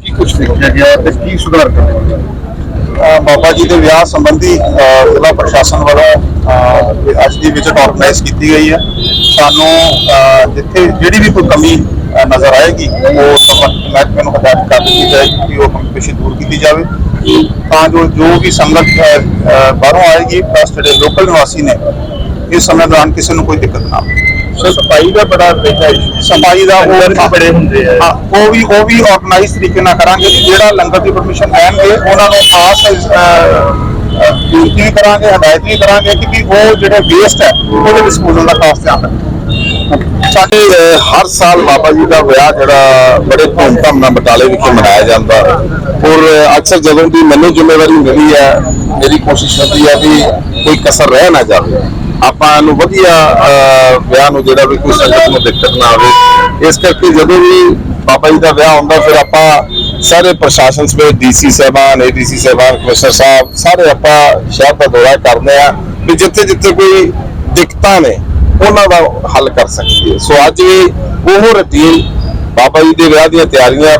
ਕੀ ਕੁਝ ਦੇਖਿਆ ਗਿਆ ਤੇ ਕੀ ਸੁਧਾਰ ਕਰਨਾ ਬਾਬਾ ਜੀ ਦੇ ਵਿਆਹ ਸੰਬੰਧੀ ਜ਼ਿਲ੍ਹਾ ਪ੍ਰਸ਼ਾਸਨ ਵੱਲੋਂ ਅੱਜ ਦੀ ਵਿਜ਼ਿਟ ਆਰਗੇਨਾਈਜ਼ ਕੀਤੀ ਗਈ ਹੈ। ਸਾਨੂੰ ਜਿੱਥੇ ਜਿਹੜੀ ਵੀ ਕੋਈ ਕਮੀ ਨਜ਼ਰ ਆਏਗੀ, ਉਹ ਸੰਬੰਧਿਤ ਮਹਿਕਮੇ ਨੂੰ ਹਦਾਇਤ ਕਰ ਦਿੱਤੀ ਜਾਏਗੀ ਕਿ ਉਹ ਕਮੀ ਪੇਸ਼ੀ ਦੂਰ ਕੀਤੀ ਜਾਵੇ। ਤਾਂ ਜੋ ਜੋ ਵੀ ਸੰਗਤ ਬਾਹਰੋਂ ਆਏਗੀ ਪਲੱਸ ਜਿਹੜੇ ਲੋਕਲ ਨਿਵਾਸੀ ਨੇ, ਇਸ ਸਮੇਂ ਦੌਰਾਨ ਕਿਸੇ ਨੂੰ ਕੋਈ ਦਿੱਕਤ ਨਾ ਆਵੇ। ਸਫ਼ਾਈ ਦਾ ਬੜਾ ਰਹਿੰਦਾ ਇਸ਼ੂ ਸਫ਼ਾਈ ਦਾ ਲੰਗਰ ਵੀ ਬੜੇ ਹੁੰਦੇ ਆ। ਹਾਂ, ਉਹ ਵੀ ਉਹ ਵੀ ਆਰਗੇਨਾਈਜ਼ ਤਰੀਕੇ ਨਾਲ ਕਰਾਂਗੇ ਕਿ ਜਿਹੜਾ ਲੰਗਰ ਦੀ ਪਰਮਿਸ਼ਨ ਲੈਣਗੇ ਉਹਨਾਂ ਨੂੰ ਖਾਸ ਬੇਨਤੀ ਵੀ ਕਰਾਂਗੇ ਹਦਾਇਤ ਵੀ ਕਰਾਂਗੇ ਕਿ ਵੀ ਉਹ ਜਿਹੜੇ ਵੇਸਟ ਹੈ ਉਹਦੇ ਡਿਸਪੋਜ਼ਲ ਦਾ ਖਾਸ ਧਿਆਨ ਰੱਖਣ। ਸਾਡੇ ਹਰ ਸਾਲ ਬਾਬਾ ਜੀ ਦਾ ਵਿਆਹ ਜਿਹੜਾ ਬੜੇ ਧੂਮਧਾਮ ਨਾਲ ਬਟਾਲੇ ਵਿਖੇ ਮਨਾਇਆ ਜਾਂਦਾ। ਔਰ ਅਕਸਰ ਜਦੋਂ ਦੀ ਮੈਨੂੰ ਜ਼ਿੰਮੇਵਾਰੀ ਮਿਲੀ ਹੈ ਮੇਰੀ ਕੋਸ਼ਿਸ਼ ਹੁੰਦੀ ਹੈ ਵੀ ਕੋਈ ਕਸਰ ਰਹਿ ਨਾ ਜਾਵੇ। ਆਪਾਂ ਨੂੰ ਵਧੀਆ ਵਿਆਹ ਨੂੰ ਜਿਹੜਾ ਵੀ ਕੋਈ ਸੰਗਤ ਨੂੰ ਦਿੱਕਤ ਨਾ ਆਵੇ, ਇਸ ਕਰਕੇ ਜਦੋਂ ਵੀ ਬਾਬਾ ਜੀ ਦਾ ਵਿਆਹ ਹੁੰਦਾ, ਫਿਰ ਆਪਾਂ ਸਾਰੇ ਪ੍ਰਸ਼ਾਸਨ ਸਮੇਤ ਡੀਸੀ ਸਾਹਿਬਾਨ, ਏਡੀਸੀ ਸਾਹਿਬਾਨ, ਕਮਿਸ਼ਨਰ ਸਾਹਿਬ, ਸਾਰੇ ਆਪਾਂ ਸ਼ਹਿਰ ਦਾ ਦੌਰਾ ਕਰਦੇ ਆ ਵੀ ਜਿੱਥੇ ਜਿੱਥੇ ਕੋਈ ਦਿੱਕਤਾਂ ਨੇ, ਉਹਨਾਂ ਦਾ ਹੱਲ ਕਰ ਸਕੀਏ। ਸੋ ਅੱਜ ਵੀ ਉਹ ਰੁਟੀਨ ਬਾਬਾ ਜੀ ਦੇ ਵਿਆਹ ਦੀਆਂ ਤਿਆਰੀਆਂ